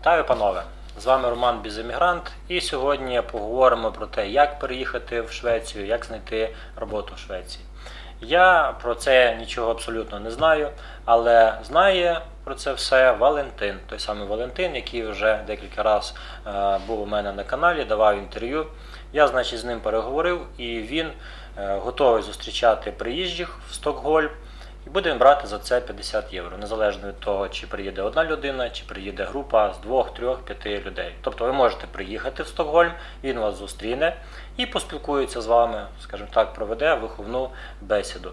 Вітаю, панове! З вами Роман Біземігрант, і сьогодні поговоримо про те, як переїхати в Швецію, як знайти роботу в Швеції. Я про це нічого абсолютно не знаю, але знає про це все Валентин, той самий Валентин, який вже декілька разів е, був у мене на каналі, давав інтерв'ю. Я, значить, з ним переговорив, і він е, готовий зустрічати приїжджих в Стокгольм. І буде брати за це 50 євро, незалежно від того, чи приїде одна людина, чи приїде група з двох, трьох, п'яти людей. Тобто ви можете приїхати в Стокгольм, він вас зустріне і поспілкується з вами, скажімо так, проведе виховну бесіду.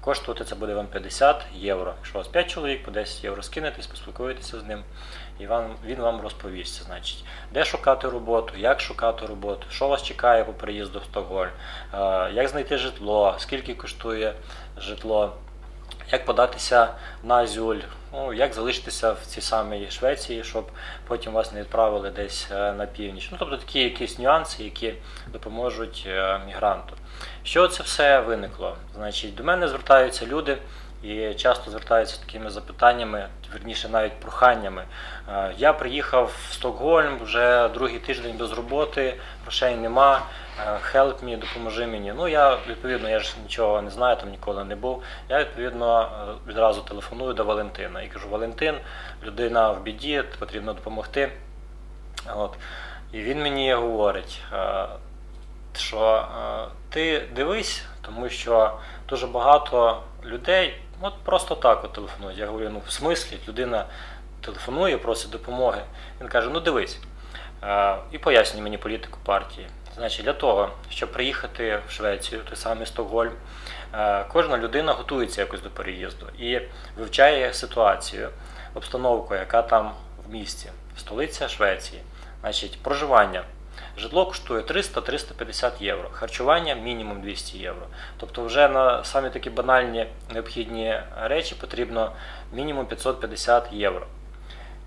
Коштувати це буде вам 50 євро. Якщо у вас 5 чоловік, по 10 євро скинетесь, поспілкуєтеся з ним, і вам, він вам розповість, значить, де шукати роботу, як шукати роботу, що вас чекає по приїзду в Стокгольм, е, як знайти житло, скільки коштує житло як податися на Зюль, ну, як залишитися в цій самій Швеції, щоб потім вас не відправили десь е, на північ. Ну, тобто такі якісь нюанси, які допоможуть е, мігранту. Що це все виникло? Значить, до мене звертаються люди і часто звертаються такими запитаннями, верніше навіть проханнями. Е, Я приїхав в Стокгольм вже другий тиждень без роботи, грошей нема. е, Help me, допоможи мені. Ну я відповідно, я ж нічого не знаю, там ніколи не був. Я відповідно е, відразу телефоную до Валентина і кажу: Валентин, людина в біді, потрібно допомогти. От. І він мені говорить, що ти дивись, тому що дуже багато людей от просто так от телефонують. Я говорю, ну в смислі, людина телефонує, просить допомоги. Він каже: ну дивись. Е, І пояснює мені політику партії. Значить, для того, щоб приїхати в Швецію, той самий Стокгольм, е, кожна людина готується якось до переїзду і вивчає ситуацію, обстановку, яка там в місті, столиця Швеції. Значить, проживання. Житло коштує 300-350 євро, харчування мінімум 200 євро. Тобто вже на самі такі банальні необхідні речі потрібно мінімум 550 євро.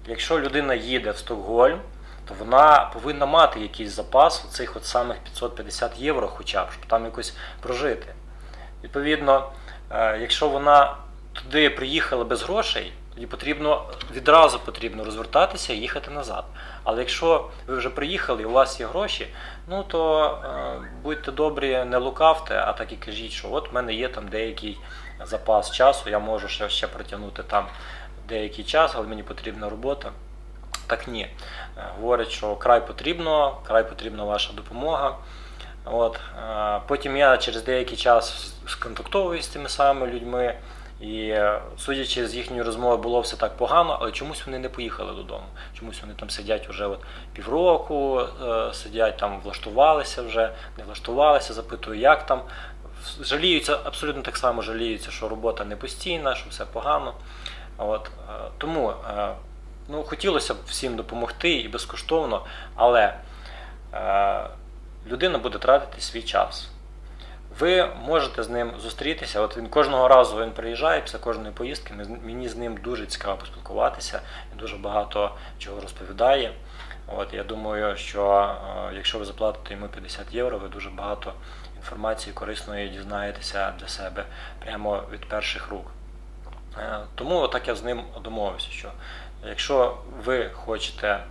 Якщо людина їде в Стокгольм, то вона повинна мати якийсь запас цих от самих 550 євро, хоча б, щоб там якось прожити. Відповідно, е, якщо вона туди приїхала без грошей, тоді потрібно відразу потрібно розвертатися і їхати назад. Але якщо ви вже приїхали і у вас є гроші, ну то е, будьте добрі, не лукавте, а так і кажіть, що от в мене є там деякий запас часу, я можу ще, ще протягнути там деякий час, але мені потрібна робота. Так ні. Е, Говорять, що край потрібно, край потрібна ваша допомога. От. е, Потім я через деякий час сконтактовую з тими самими людьми, і е, судячи з їхньої розмови, було все так погано, але чомусь вони не поїхали додому. Чомусь вони там сидять вже от півроку, е, сидять там, влаштувалися вже, не влаштувалися, запитую, як там. Жаліються, абсолютно так само жаліються, що робота не постійна, що все погано. От. е, Тому ну, хотілося б всім допомогти і безкоштовно, але людина буде тратити свій час. Ви можете з ним зустрітися. От він кожного разу він приїжджає після кожної поїздки. Мені з ним дуже цікаво поспілкуватися. Він дуже багато чого розповідає. От я думаю, що е, якщо ви заплатите йому 50 євро, ви дуже багато інформації корисної дізнаєтеся для себе прямо від перших рук. Е, Тому так я з ним домовився, що якщо ви хочете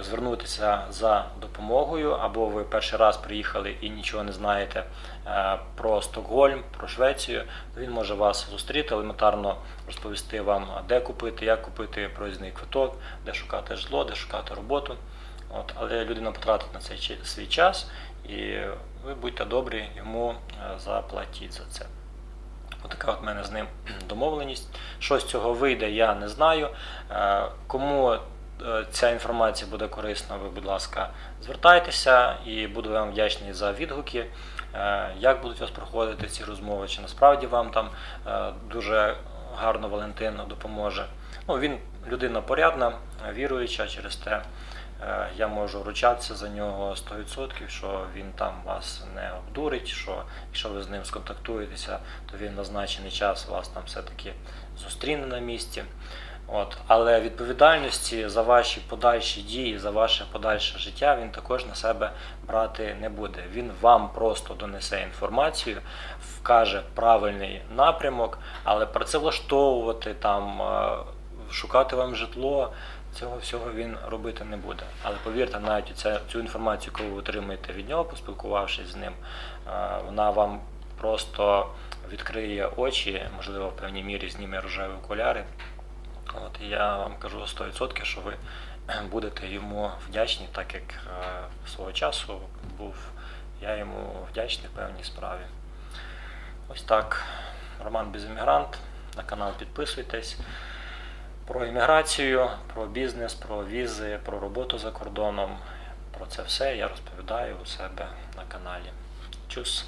звернутися за допомогою, або ви перший раз приїхали і нічого не знаєте е, про Стокгольм, про Швецію, то він може вас зустріти, елементарно розповісти вам, де купити, як купити проїзний квиток, де шукати житло, де шукати роботу. От, але людина потратить на цей свій час, і ви будьте добрі, йому е, заплатіть за це. Отака от мене з ним домовленість. Що з цього вийде, я не знаю. Е, Кому е, ця інформація буде корисна, ви, будь ласка, звертайтеся і буду вам вдячний за відгуки. Е, Як будуть у вас проходити ці розмови? Чи насправді вам там е, дуже гарно Валентин допоможе? Ну, він людина порядна, віруюча через те. Е, Я можу ручатися за нього 100%, що він там вас не обдурить, що якщо ви з ним сконтактуєтеся, то він назначений час вас там все-таки зустріне на місці. От. Але відповідальності за ваші подальші дії, за ваше подальше життя він також на себе брати не буде. Він вам просто донесе інформацію, вкаже правильний напрямок, але працевлаштовувати там. е, Шукати вам житло, цього всього він робити не буде. Але повірте, навіть ця, цю інформацію, яку ви отримаєте від нього, поспілкувавшись з ним, е, вона вам просто відкриє очі, можливо, в певній мірі зніме рожеві окуляри. От, і я вам кажу 100%, що ви будете йому вдячні, так як е, свого часу був я йому вдячний в певній справі. Ось так. Роман Безіммігрант. На канал підписуйтесь. Про імміграцію, про бізнес, про візи, про роботу за кордоном. Про це все я розповідаю у себе на каналі. Чус!